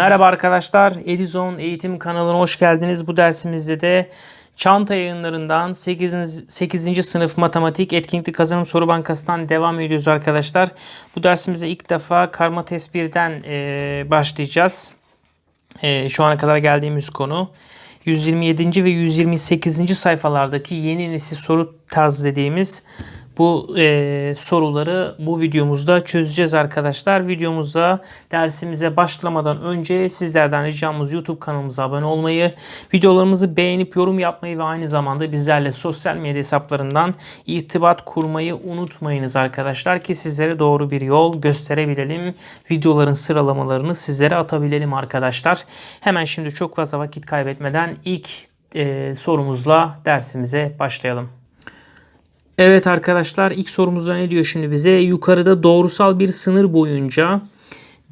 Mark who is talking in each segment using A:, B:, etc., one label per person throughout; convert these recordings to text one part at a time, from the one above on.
A: Merhaba arkadaşlar, Edison Eğitim kanalına hoş geldiniz. Bu dersimizde de Çanta yayınlarından 8. 8. sınıf matematik etkinlikli kazanım soru bankasından devam ediyoruz arkadaşlar. Bu dersimizde ilk defa karma test 1'den e, başlayacağız. E, şu ana kadar geldiğimiz konu. 127. ve 128. sayfalardaki yeni nesil soru tarzı dediğimiz bu e, soruları bu videomuzda çözeceğiz arkadaşlar. Videomuzda dersimize başlamadan önce sizlerden ricamız YouTube kanalımıza abone olmayı, videolarımızı beğenip yorum yapmayı ve aynı zamanda bizlerle sosyal medya hesaplarından irtibat kurmayı unutmayınız arkadaşlar ki sizlere doğru bir yol gösterebilelim. Videoların sıralamalarını sizlere atabilelim arkadaşlar. Hemen şimdi çok fazla vakit kaybetmeden ilk e, sorumuzla dersimize başlayalım. Evet arkadaşlar ilk sorumuzda ne diyor şimdi bize? Yukarıda doğrusal bir sınır boyunca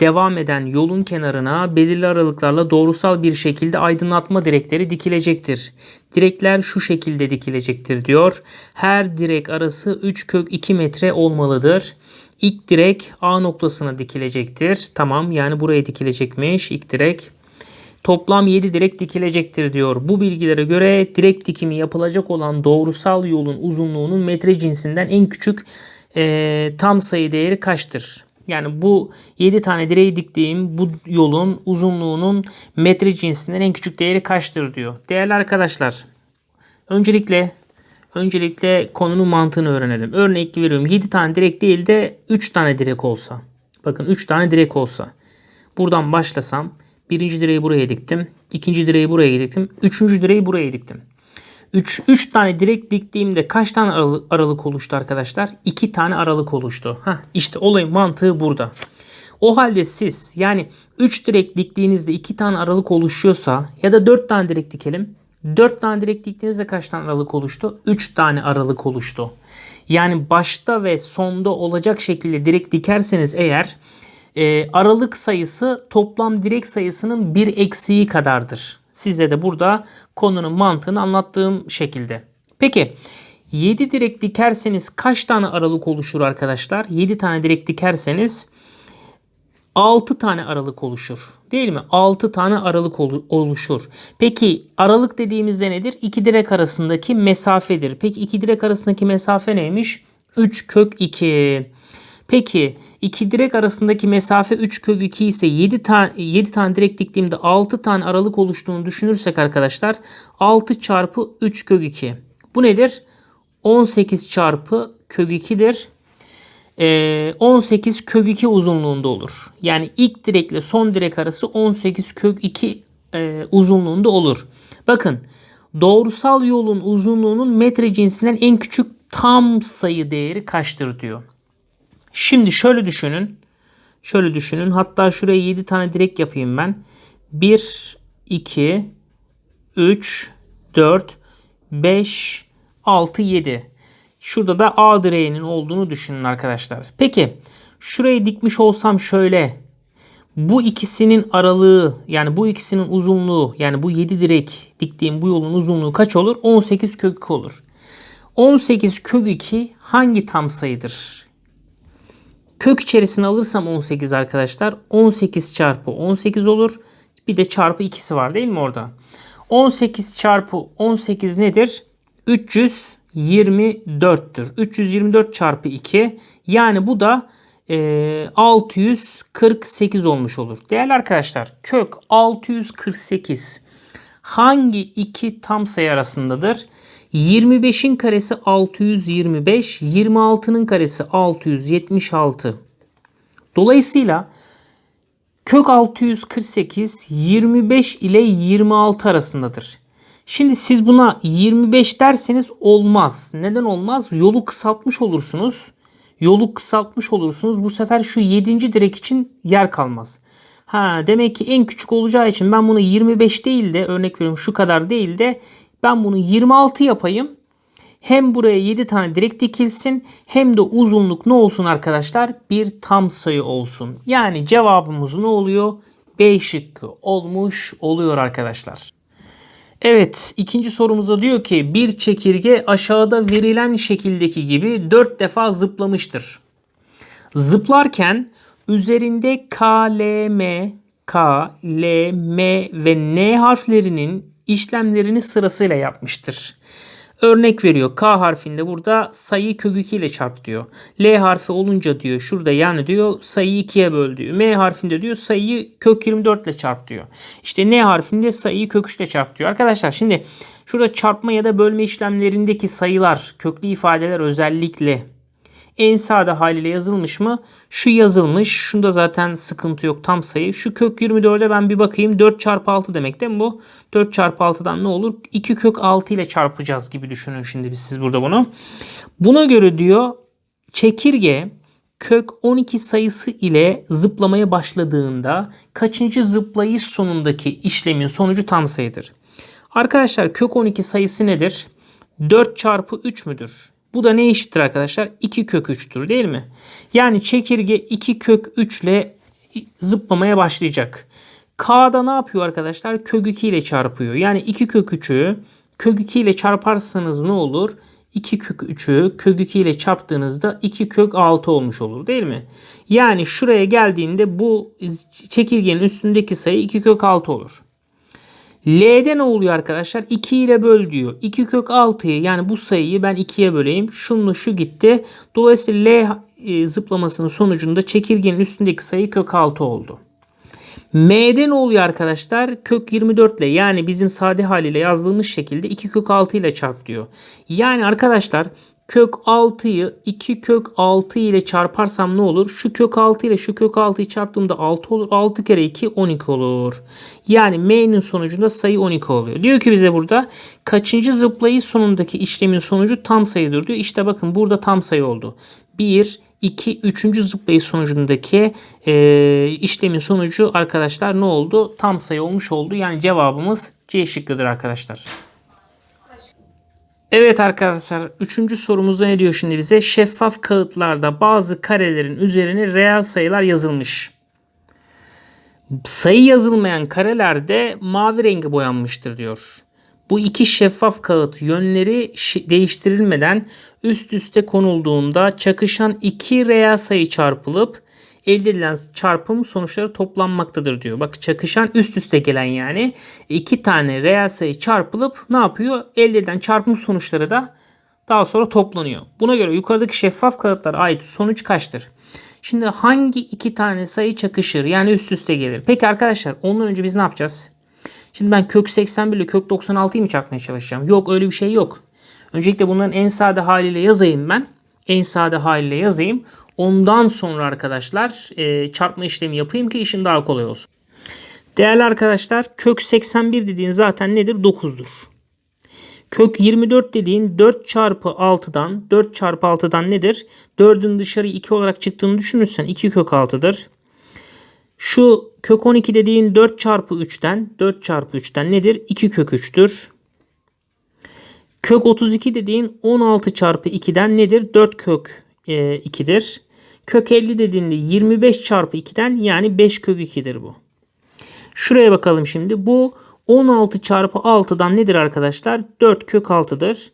A: devam eden yolun kenarına belirli aralıklarla doğrusal bir şekilde aydınlatma direkleri dikilecektir. Direkler şu şekilde dikilecektir diyor. Her direk arası 3 kök 2 metre olmalıdır. İlk direk A noktasına dikilecektir. Tamam yani buraya dikilecekmiş ilk direk toplam 7 direk dikilecektir diyor. Bu bilgilere göre direk dikimi yapılacak olan doğrusal yolun uzunluğunun metre cinsinden en küçük e, tam sayı değeri kaçtır? Yani bu 7 tane direği diktiğim bu yolun uzunluğunun metre cinsinden en küçük değeri kaçtır diyor. Değerli arkadaşlar öncelikle öncelikle konunun mantığını öğrenelim. Örnek veriyorum 7 tane direk değil de 3 tane direk olsa. Bakın 3 tane direk olsa. Buradan başlasam Birinci direği buraya diktim. ikinci direği buraya diktim. Üçüncü direği buraya diktim. 3 3 tane direk diktiğimde kaç tane aralık, oluştu arkadaşlar? 2 tane aralık oluştu. Heh, işte olayın mantığı burada. O halde siz yani 3 direk diktiğinizde 2 tane aralık oluşuyorsa ya da 4 tane direk dikelim. 4 tane direk diktiğinizde kaç tane aralık oluştu? 3 tane aralık oluştu. Yani başta ve sonda olacak şekilde direk dikerseniz eğer e, aralık sayısı toplam direk sayısının bir eksiği kadardır. Size de burada konunun mantığını anlattığım şekilde. Peki 7 direk dikerseniz kaç tane aralık oluşur arkadaşlar? 7 tane direk dikerseniz 6 tane aralık oluşur. Değil mi? 6 tane aralık oluşur. Peki aralık dediğimizde nedir? 2 direk arasındaki mesafedir. Peki 2 direk arasındaki mesafe neymiş? 3 kök 2. Peki iki direk arasındaki mesafe 3 kök 2 ise 7 tane 7 tane direk diktiğimde 6 tane aralık oluştuğunu düşünürsek arkadaşlar 6 çarpı 3 kök 2. Bu nedir? 18 çarpı kök 2'dir. 18 ee, kök 2 uzunluğunda olur. Yani ilk direkle son direk arası 18 kök 2 e, uzunluğunda olur. Bakın doğrusal yolun uzunluğunun metre cinsinden en küçük tam sayı değeri kaçtır diyor. Şimdi şöyle düşünün. Şöyle düşünün. Hatta şuraya 7 tane direk yapayım ben. 1, 2, 3, 4, 5, 6, 7. Şurada da A direğinin olduğunu düşünün arkadaşlar. Peki şurayı dikmiş olsam şöyle. Bu ikisinin aralığı yani bu ikisinin uzunluğu yani bu 7 direk diktiğim bu yolun uzunluğu kaç olur? 18 kök 2 olur. 18 kök 2 hangi tam sayıdır? Kök içerisine alırsam 18 arkadaşlar 18 çarpı 18 olur. Bir de çarpı ikisi var değil mi orada? 18 çarpı 18 nedir? 324'tür. 324 çarpı 2 yani bu da e, 648 olmuş olur. Değerli arkadaşlar kök 648 hangi iki tam sayı arasındadır? 25'in karesi 625, 26'nın karesi 676. Dolayısıyla kök 648 25 ile 26 arasındadır. Şimdi siz buna 25 derseniz olmaz. Neden olmaz? Yolu kısaltmış olursunuz. Yolu kısaltmış olursunuz. Bu sefer şu 7. direk için yer kalmaz. Ha demek ki en küçük olacağı için ben bunu 25 değil de örnek veriyorum şu kadar değil de ben bunu 26 yapayım. Hem buraya 7 tane direkt dikilsin hem de uzunluk ne olsun arkadaşlar? Bir tam sayı olsun. Yani cevabımız ne oluyor? B şıkkı olmuş oluyor arkadaşlar. Evet ikinci sorumuzda diyor ki bir çekirge aşağıda verilen şekildeki gibi 4 defa zıplamıştır. Zıplarken üzerinde K, L, M, K, L, M ve N harflerinin işlemlerini sırasıyla yapmıştır. Örnek veriyor. K harfinde burada sayıyı kök 2 ile çarp diyor. L harfi olunca diyor şurada yani diyor sayıyı 2'ye böl diyor. M harfinde diyor sayıyı kök 24 ile çarp diyor. İşte N harfinde sayıyı kök 3 ile çarp diyor. Arkadaşlar şimdi şurada çarpma ya da bölme işlemlerindeki sayılar, köklü ifadeler özellikle en sade haliyle yazılmış mı? Şu yazılmış. Şunda zaten sıkıntı yok tam sayı. Şu kök 24'e ben bir bakayım. 4 çarpı 6 demek değil mi bu? 4 çarpı 6'dan ne olur? 2 kök 6 ile çarpacağız gibi düşünün şimdi biz siz burada bunu. Buna göre diyor çekirge kök 12 sayısı ile zıplamaya başladığında kaçıncı zıplayış sonundaki işlemin sonucu tam sayıdır? Arkadaşlar kök 12 sayısı nedir? 4 çarpı 3 müdür? Bu da ne eşittir arkadaşlar? 2 kök 3'tür değil mi? Yani çekirge 2 kök 3 ile zıplamaya başlayacak. K'da ne yapıyor arkadaşlar? Kök 2 ile çarpıyor. Yani 2 kök 3'ü kök 2 ile çarparsanız ne olur? 2 kök 3'ü kök 2 ile çarptığınızda 2 kök 6 olmuş olur değil mi? Yani şuraya geldiğinde bu çekirgenin üstündeki sayı 2 kök 6 olur. L'de ne oluyor arkadaşlar? 2 ile böl diyor. 2 kök 6'yı yani bu sayıyı ben 2'ye böleyim. Şununla şu gitti. Dolayısıyla L e, zıplamasının sonucunda çekirgenin üstündeki sayı kök 6 oldu. M'de ne oluyor arkadaşlar? Kök 24 ile yani bizim sade haliyle yazdığımız şekilde 2 kök 6 ile çarp diyor. Yani arkadaşlar kök 6'yı 2 kök 6 ile çarparsam ne olur? Şu kök 6 ile şu kök 6'yı çarptığımda 6 olur. 6 kere 2 12 olur. Yani m'nin sonucunda sayı 12 oluyor. Diyor ki bize burada kaçıncı zıplayış sonundaki işlemin sonucu tam sayıdır diyor. İşte bakın burada tam sayı oldu. 1, 2, 3. zıplayış sonucundaki e, işlemin sonucu arkadaşlar ne oldu? Tam sayı olmuş oldu. Yani cevabımız C şıkkıdır arkadaşlar. Evet arkadaşlar üçüncü sorumuzda ne diyor şimdi bize? Şeffaf kağıtlarda bazı karelerin üzerine reel sayılar yazılmış. Sayı yazılmayan karelerde mavi rengi boyanmıştır diyor. Bu iki şeffaf kağıt yönleri değiştirilmeden üst üste konulduğunda çakışan iki reel sayı çarpılıp elde edilen çarpım sonuçları toplanmaktadır diyor. Bak çakışan üst üste gelen yani iki tane reel sayı çarpılıp ne yapıyor? Elde edilen çarpım sonuçları da daha sonra toplanıyor. Buna göre yukarıdaki şeffaf kağıtlara ait sonuç kaçtır? Şimdi hangi iki tane sayı çakışır? Yani üst üste gelir. Peki arkadaşlar ondan önce biz ne yapacağız? Şimdi ben kök 81 ile kök 96'yı mı çakmaya çalışacağım? Yok öyle bir şey yok. Öncelikle bunların en sade haliyle yazayım ben en sade haliyle yazayım. Ondan sonra arkadaşlar e, çarpma işlemi yapayım ki işim daha kolay olsun. Değerli arkadaşlar kök 81 dediğin zaten nedir? 9'dur. Kök 24 dediğin 4 çarpı 6'dan 4 çarpı 6'dan nedir? 4'ün dışarı 2 olarak çıktığını düşünürsen 2 kök 6'dır. Şu kök 12 dediğin 4 çarpı 3'ten 4 çarpı 3'ten nedir? 2 kök 3'tür. Kök 32 dediğin 16 çarpı 2'den nedir? 4 kök e, 2'dir. Kök 50 dediğinde 25 çarpı 2'den yani 5 kök 2'dir bu. Şuraya bakalım şimdi. Bu 16 çarpı 6'dan nedir arkadaşlar? 4 kök 6'dır.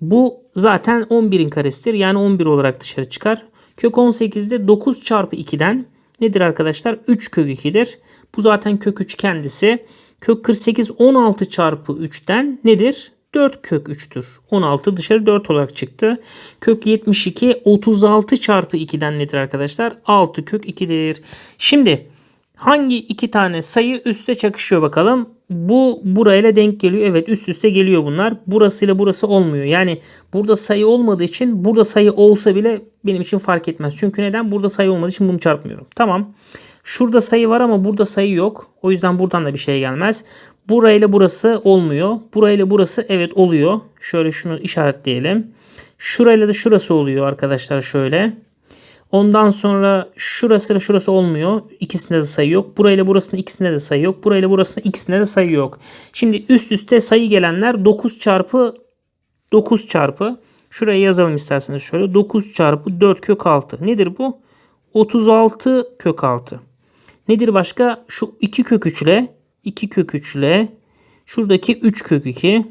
A: Bu zaten 11'in karesidir. Yani 11 olarak dışarı çıkar. Kök 18'de 9 çarpı 2'den nedir arkadaşlar? 3 kök 2'dir. Bu zaten kök 3 kendisi. Kök 48 16 çarpı 3'ten nedir? 4 kök 3'tür. 16 dışarı 4 olarak çıktı. Kök 72 36 çarpı 2'den nedir arkadaşlar? 6 kök 2'dir. Şimdi hangi iki tane sayı üste çakışıyor bakalım. Bu burayla denk geliyor. Evet üst üste geliyor bunlar. Burasıyla burası olmuyor. Yani burada sayı olmadığı için burada sayı olsa bile benim için fark etmez. Çünkü neden? Burada sayı olmadığı için bunu çarpmıyorum. Tamam. Şurada sayı var ama burada sayı yok. O yüzden buradan da bir şey gelmez. Burayla burası olmuyor. Burayla burası evet oluyor. Şöyle şunu işaretleyelim. Şurayla da şurası oluyor arkadaşlar şöyle. Ondan sonra şurası ile şurası olmuyor. İkisinde de sayı yok. Burayla burasının ikisinde de sayı yok. Burayla burasının ikisinde de sayı yok. Şimdi üst üste sayı gelenler 9 çarpı 9 çarpı. Şuraya yazalım isterseniz şöyle. 9 çarpı 4 kök 6. Nedir bu? 36 kök 6. Nedir başka? Şu 2 kök 3 ile 2 kök 3 ile şuradaki 3 kök 2.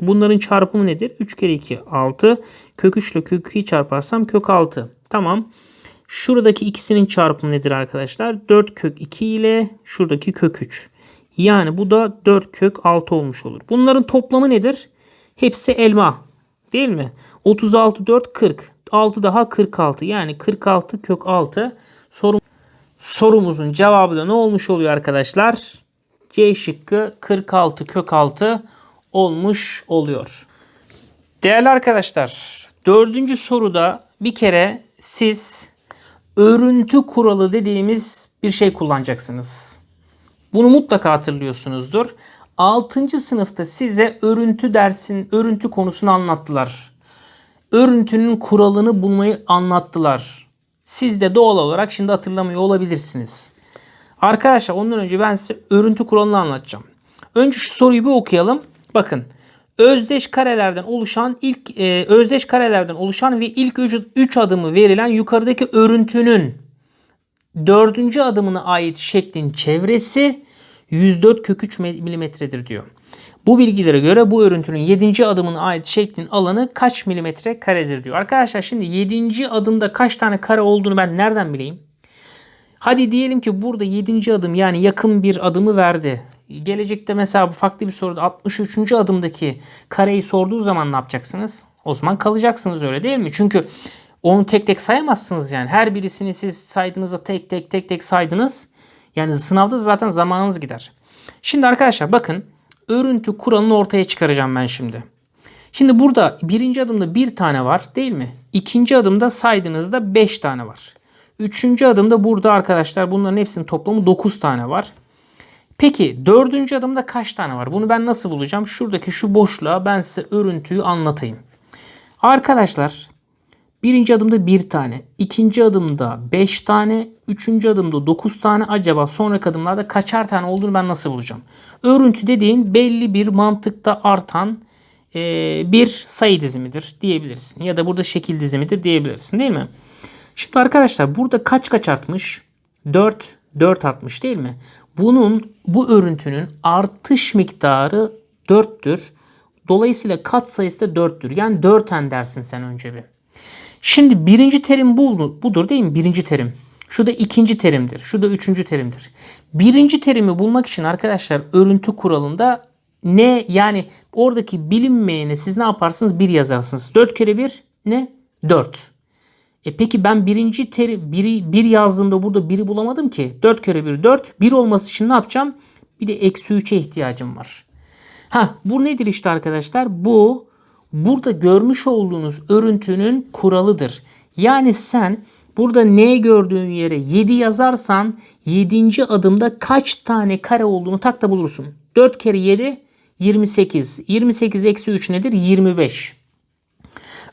A: Bunların çarpımı nedir? 3 kere 2 6. Kök 3 ile kök 2'yi çarparsam kök 6. Tamam. Şuradaki ikisinin çarpımı nedir arkadaşlar? 4 kök 2 ile şuradaki kök 3. Yani bu da 4 kök 6 olmuş olur. Bunların toplamı nedir? Hepsi elma. Değil mi? 36 4 40. 6 daha 46. Yani 46 kök 6. Sorum sorumuzun cevabı da ne olmuş oluyor arkadaşlar? C şıkkı 46 kök 6 olmuş oluyor. Değerli arkadaşlar dördüncü soruda bir kere siz örüntü kuralı dediğimiz bir şey kullanacaksınız. Bunu mutlaka hatırlıyorsunuzdur. 6. sınıfta size örüntü dersin, örüntü konusunu anlattılar. Örüntünün kuralını bulmayı anlattılar. Siz de doğal olarak şimdi hatırlamıyor olabilirsiniz. Arkadaşlar ondan önce ben size örüntü kuralını anlatacağım. Önce şu soruyu bir okuyalım. Bakın. Özdeş karelerden oluşan ilk e, özdeş karelerden oluşan ve ilk 3 adımı verilen yukarıdaki örüntünün dördüncü adımına ait şeklin çevresi 104 kök 3 milimetredir diyor. Bu bilgilere göre bu örüntünün 7. adımına ait şeklin alanı kaç milimetre karedir diyor. Arkadaşlar şimdi 7. adımda kaç tane kare olduğunu ben nereden bileyim? Hadi diyelim ki burada 7. adım yani yakın bir adımı verdi. Gelecekte mesela bu farklı bir soruda 63. adımdaki kareyi sorduğu zaman ne yapacaksınız? O zaman kalacaksınız öyle değil mi? Çünkü onu tek tek sayamazsınız yani. Her birisini siz saydığınızda tek tek tek tek saydınız. Yani sınavda zaten zamanınız gider. Şimdi arkadaşlar bakın örüntü kuralını ortaya çıkaracağım ben şimdi. Şimdi burada birinci adımda bir tane var değil mi? İkinci adımda saydığınızda beş tane var. Üçüncü adımda burada arkadaşlar bunların hepsinin toplamı 9 tane var. Peki dördüncü adımda kaç tane var? Bunu ben nasıl bulacağım? Şuradaki şu boşluğa ben size örüntüyü anlatayım. Arkadaşlar birinci adımda bir tane, ikinci adımda beş tane, üçüncü adımda dokuz tane. Acaba sonraki adımlarda kaçar tane olduğunu ben nasıl bulacağım? Örüntü dediğin belli bir mantıkta artan bir sayı dizimidir diyebilirsin. Ya da burada şekil dizimidir diyebilirsin değil mi? Şimdi arkadaşlar burada kaç kaç artmış? 4, 4 artmış değil mi? Bunun bu örüntünün artış miktarı 4'tür. Dolayısıyla kat sayısı da 4'tür. Yani 4n dersin sen önce bir. Şimdi birinci terim bu, budur değil mi? Birinci terim. Şu da ikinci terimdir. Şu da üçüncü terimdir. Birinci terimi bulmak için arkadaşlar örüntü kuralında ne yani oradaki bilinmeyene siz ne yaparsınız? 1 yazarsınız. 4 kere 1 ne? 4. E peki ben birinci teri, biri, bir yazdığımda burada biri bulamadım ki. 4 kere 1 4. 1 olması için ne yapacağım? Bir de eksi 3'e ihtiyacım var. Ha bu nedir işte arkadaşlar? Bu burada görmüş olduğunuz örüntünün kuralıdır. Yani sen burada ne gördüğün yere 7 yazarsan 7. adımda kaç tane kare olduğunu tak da bulursun. 4 kere 7 28. 28 eksi 3 nedir? 25.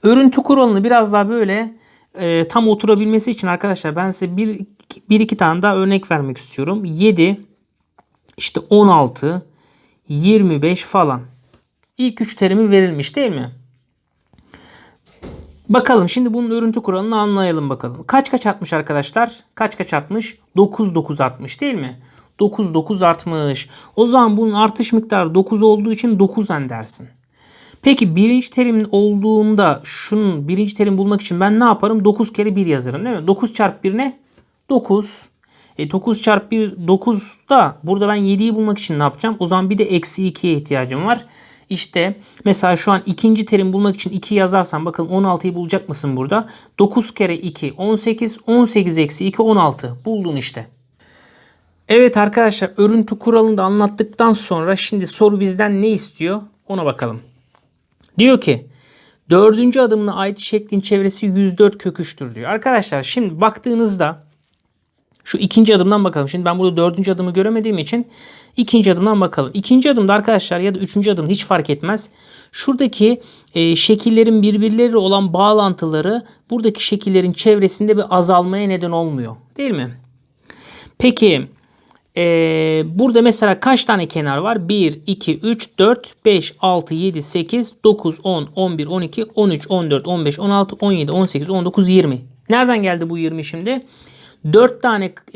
A: Örüntü kuralını biraz daha böyle e, tam oturabilmesi için arkadaşlar ben size bir, bir iki tane daha örnek vermek istiyorum. 7, işte 16, 25 falan. İlk üç terimi verilmiş değil mi? Bakalım şimdi bunun örüntü kuralını anlayalım bakalım. Kaç kaç artmış arkadaşlar? Kaç kaç artmış? 9 9 artmış değil mi? 9 9 artmış. O zaman bunun artış miktarı 9 olduğu için 9 en dersin. Peki birinci terim olduğunda şunun birinci terim bulmak için ben ne yaparım? 9 kere 1 yazarım değil mi? 9 çarpı 1 ne? 9. E 9 çarpı 1 9 da burada ben 7'yi bulmak için ne yapacağım? O zaman bir de eksi 2'ye ihtiyacım var. İşte mesela şu an ikinci terim bulmak için 2 yazarsam bakın 16'yı bulacak mısın burada? 9 kere 2 18. 18 eksi 2 16. Buldun işte. Evet arkadaşlar örüntü kuralını da anlattıktan sonra şimdi soru bizden ne istiyor ona bakalım. Diyor ki dördüncü adımına ait şeklin çevresi 104 köküçtür diyor. Arkadaşlar şimdi baktığınızda şu ikinci adımdan bakalım. Şimdi ben burada dördüncü adımı göremediğim için ikinci adımdan bakalım. İkinci adımda arkadaşlar ya da üçüncü adım hiç fark etmez. Şuradaki e, şekillerin birbirleriyle olan bağlantıları buradaki şekillerin çevresinde bir azalmaya neden olmuyor. Değil mi? Peki ee, burada mesela kaç tane kenar var? 1, 2, 3, 4, 5, 6, 7, 8, 9, 10, 11, 12, 13, 14, 15, 16, 17, 18, 19, 20. Nereden geldi bu 20 şimdi? 4 tane 5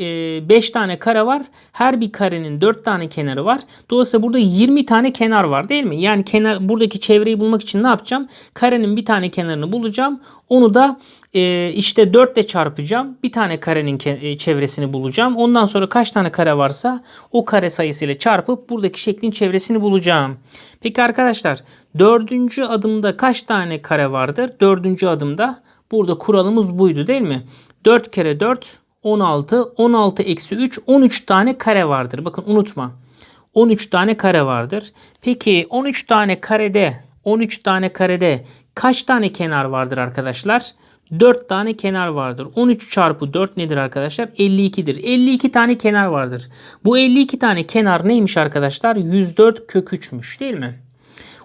A: e, tane kare var. Her bir karenin 4 tane kenarı var. Dolayısıyla burada 20 tane kenar var değil mi? Yani kenar buradaki çevreyi bulmak için ne yapacağım? Karenin bir tane kenarını bulacağım. Onu da e, işte 4 ile çarpacağım. Bir tane karenin e, çevresini bulacağım. Ondan sonra kaç tane kare varsa o kare sayısıyla çarpıp buradaki şeklin çevresini bulacağım. Peki arkadaşlar dördüncü adımda kaç tane kare vardır? Dördüncü adımda burada kuralımız buydu değil mi? 4 kere 4 16, 16 eksi 3, 13 tane kare vardır. Bakın unutma. 13 tane kare vardır. Peki 13 tane karede 13 tane karede kaç tane kenar vardır arkadaşlar? 4 tane kenar vardır. 13 çarpı 4 nedir arkadaşlar? 52'dir. 52 tane kenar vardır. Bu 52 tane kenar neymiş arkadaşlar? 104 kök 3'müş değil mi?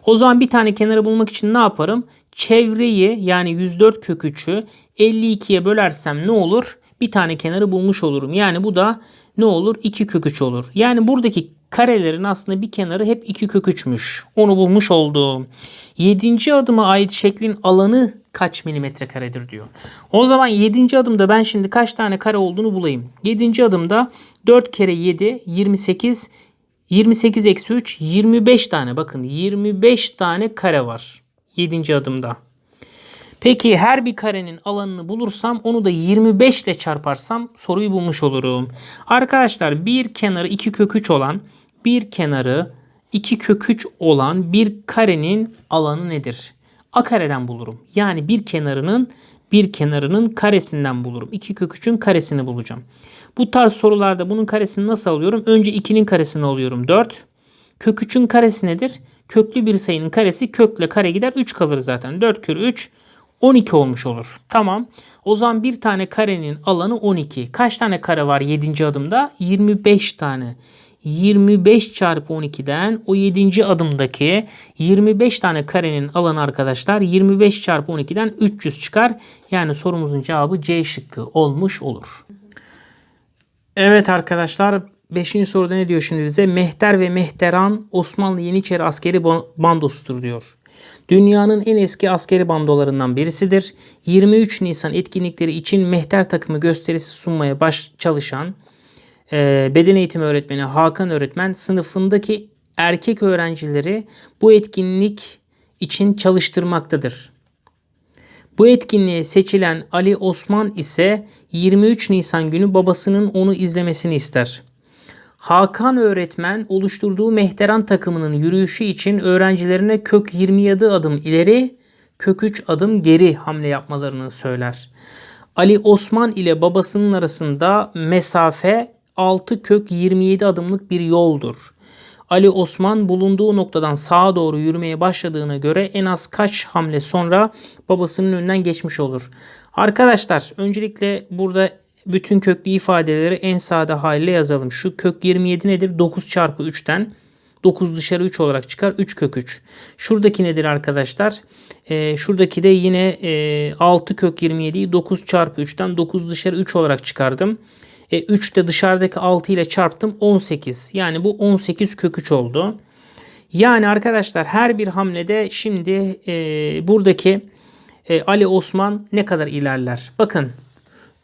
A: O zaman bir tane kenarı bulmak için ne yaparım? Çevreyi yani 104 kök 3'ü 52'ye bölersem ne olur? bir tane kenarı bulmuş olurum. Yani bu da ne olur? 2 kök 3 olur. Yani buradaki karelerin aslında bir kenarı hep 2 kök 3'müş. Onu bulmuş oldum. 7. adıma ait şeklin alanı kaç milimetre karedir diyor. O zaman 7. adımda ben şimdi kaç tane kare olduğunu bulayım. 7. adımda 4 kere 7 28 28 eksi 3 25 tane bakın 25 tane kare var. 7. adımda. Peki her bir karenin alanını bulursam onu da 25 ile çarparsam soruyu bulmuş olurum. Arkadaşlar bir kenarı 2 kök 3 olan bir kenarı 2 kök 3 olan bir karenin alanı nedir? A kareden bulurum. Yani bir kenarının bir kenarının karesinden bulurum. 2 kök 3'ün karesini bulacağım. Bu tarz sorularda bunun karesini nasıl alıyorum? Önce 2'nin karesini alıyorum 4. Kök 3'ün karesi nedir? Köklü bir sayının karesi kökle kare gider 3 kalır zaten. 4 kök 3 12 olmuş olur. Tamam. O zaman bir tane karenin alanı 12. Kaç tane kare var 7. adımda? 25 tane. 25 çarpı 12'den o 7. adımdaki 25 tane karenin alanı arkadaşlar 25 çarpı 12'den 300 çıkar. Yani sorumuzun cevabı C şıkkı olmuş olur. Evet arkadaşlar 5. soruda ne diyor şimdi bize? Mehter ve Mehteran Osmanlı Yeniçeri askeri bandosudur diyor. Dünyanın en eski askeri bandolarından birisidir. 23 Nisan etkinlikleri için mehter takımı gösterisi sunmaya baş çalışan e, beden eğitimi öğretmeni Hakan öğretmen sınıfındaki erkek öğrencileri bu etkinlik için çalıştırmaktadır. Bu etkinliğe seçilen Ali Osman ise 23 Nisan günü babasının onu izlemesini ister. Hakan öğretmen oluşturduğu mehteran takımının yürüyüşü için öğrencilerine kök 27 adım ileri, kök 3 adım geri hamle yapmalarını söyler. Ali Osman ile babasının arasında mesafe 6 kök 27 adımlık bir yoldur. Ali Osman bulunduğu noktadan sağa doğru yürümeye başladığına göre en az kaç hamle sonra babasının önünden geçmiş olur. Arkadaşlar öncelikle burada bütün köklü ifadeleri en sade haliyle yazalım. Şu kök 27 nedir? 9 çarpı 3'ten 9 dışarı 3 olarak çıkar. 3 kök 3. Şuradaki nedir arkadaşlar? E, şuradaki de yine e, 6 kök 27'yi 9 çarpı 3'ten 9 dışarı 3 olarak çıkardım. E, 3 de dışarıdaki 6 ile çarptım 18. Yani bu 18 kök 3 oldu. Yani arkadaşlar her bir hamlede şimdi e, buradaki e, Ali Osman ne kadar ilerler? Bakın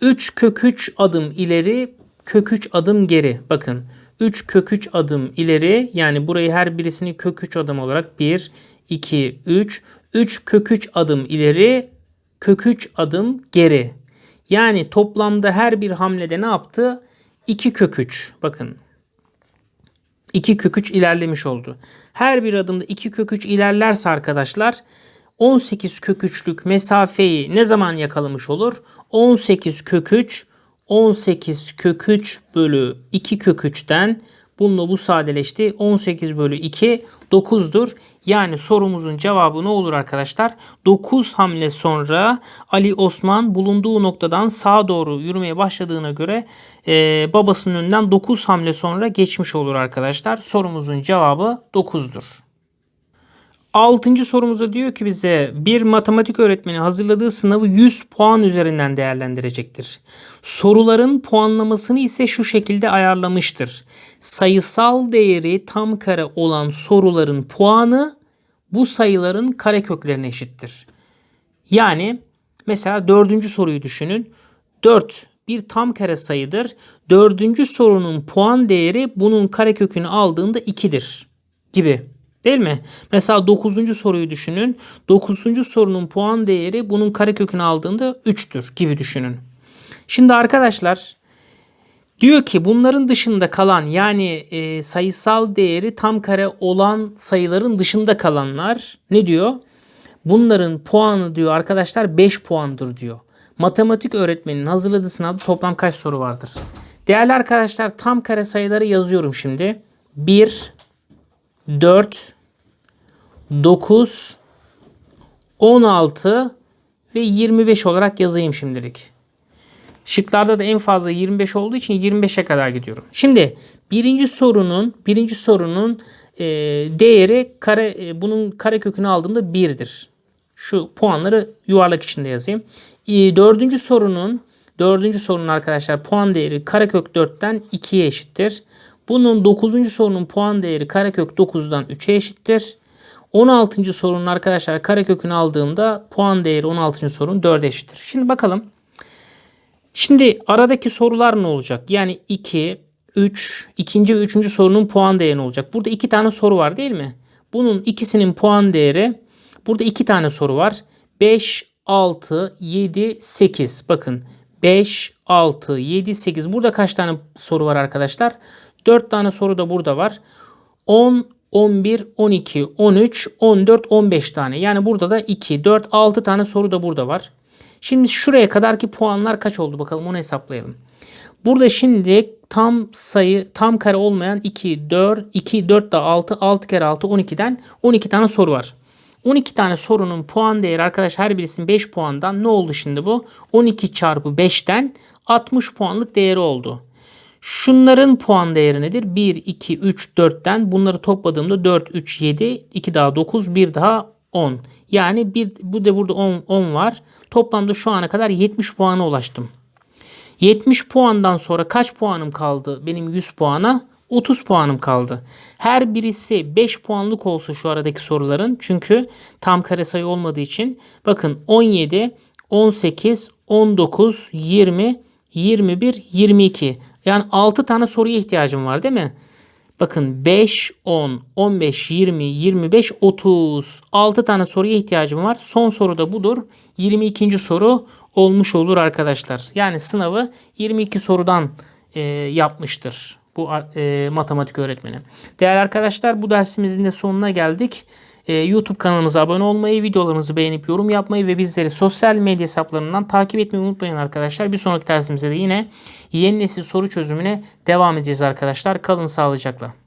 A: 3 kök 3 adım ileri, kök 3 adım geri. Bakın 3 kök 3 adım ileri yani burayı her birisini kök 3 adım olarak 1, 2, 3. 3 kök 3 adım ileri, kök 3 adım geri. Yani toplamda her bir hamlede ne yaptı? 2 kök 3. Bakın 2 kök 3 ilerlemiş oldu. Her bir adımda 2 kök 3 ilerlerse arkadaşlar 18 kök 3'lük mesafeyi ne zaman yakalamış olur? 18 kök 3 18 kök 3 bölü 2 kök 3'ten bununla bu sadeleşti. 18 bölü 2 9'dur. Yani sorumuzun cevabı ne olur arkadaşlar? 9 hamle sonra Ali Osman bulunduğu noktadan sağa doğru yürümeye başladığına göre e, babasının önünden 9 hamle sonra geçmiş olur arkadaşlar. Sorumuzun cevabı 9'dur. Altıncı sorumuza diyor ki bize bir matematik öğretmeni hazırladığı sınavı 100 puan üzerinden değerlendirecektir. Soruların puanlamasını ise şu şekilde ayarlamıştır. Sayısal değeri tam kare olan soruların puanı bu sayıların kareköklerine eşittir. Yani mesela dördüncü soruyu düşünün. 4 bir tam kare sayıdır. Dördüncü sorunun puan değeri bunun karekökünü aldığında 2'dir gibi. Değil mi? Mesela 9. soruyu düşünün. 9. sorunun puan değeri bunun karekökünü aldığında 3'tür gibi düşünün. Şimdi arkadaşlar diyor ki bunların dışında kalan yani e, sayısal değeri tam kare olan sayıların dışında kalanlar ne diyor? Bunların puanı diyor arkadaşlar 5 puandır diyor. Matematik öğretmeninin hazırladığı sınavda toplam kaç soru vardır? Değerli arkadaşlar tam kare sayıları yazıyorum şimdi. 1 4, 9, 16 ve 25 olarak yazayım şimdilik. Şıklarda da en fazla 25 olduğu için 25'e kadar gidiyorum. Şimdi birinci sorunun birinci sorunun e, değeri kare e, bunun kare kökünü aldığımda 1'dir. Şu puanları yuvarlak içinde yazayım. E, dördüncü sorunun dördüncü sorunun arkadaşlar puan değeri kare kök 4'ten 2'ye eşittir. Bunun 9. sorunun puan değeri karekök 9'dan 3'e eşittir. 16. sorunun arkadaşlar karekökünü aldığımda puan değeri 16. sorun 4'e eşittir. Şimdi bakalım. Şimdi aradaki sorular ne olacak? Yani 2, 3, ikinci ve üçüncü sorunun puan değeri ne olacak? Burada iki tane soru var değil mi? Bunun ikisinin puan değeri burada iki tane soru var. 5, 6, 7, 8. Bakın 5, 6, 7, 8. Burada kaç tane soru var arkadaşlar? 4 tane soru da burada var. 10, 11, 12, 13, 14, 15 tane. Yani burada da 2, 4, 6 tane soru da burada var. Şimdi şuraya kadarki puanlar kaç oldu bakalım onu hesaplayalım. Burada şimdi tam sayı tam kare olmayan 2 4 2 4 da 6 6 kere 6 12'den 12 tane soru var. 12 tane sorunun puan değeri arkadaş her birisinin 5 puandan ne oldu şimdi bu? 12 çarpı 5'ten 60 puanlık değeri oldu. Şunların puan değeri nedir? 1, 2, 3, 4'ten bunları topladığımda 4, 3, 7, 2 daha 9, 1 daha 10. Yani bir, bu de burada 10, 10 var. Toplamda şu ana kadar 70 puana ulaştım. 70 puandan sonra kaç puanım kaldı? Benim 100 puana 30 puanım kaldı. Her birisi 5 puanlık olsa şu aradaki soruların. Çünkü tam kare sayı olmadığı için. Bakın 17, 18, 19, 20, 21, 22. Yani 6 tane soruya ihtiyacım var değil mi? Bakın 5, 10, 15, 20, 25, 30. 6 tane soruya ihtiyacım var. Son soru da budur. 22. soru olmuş olur arkadaşlar. Yani sınavı 22 sorudan e, yapmıştır bu e, matematik öğretmeni. Değerli arkadaşlar bu dersimizin de sonuna geldik e, YouTube kanalımıza abone olmayı, videolarımızı beğenip yorum yapmayı ve bizleri sosyal medya hesaplarından takip etmeyi unutmayın arkadaşlar. Bir sonraki dersimizde de yine yeni nesil soru çözümüne devam edeceğiz arkadaşlar. Kalın sağlıcakla.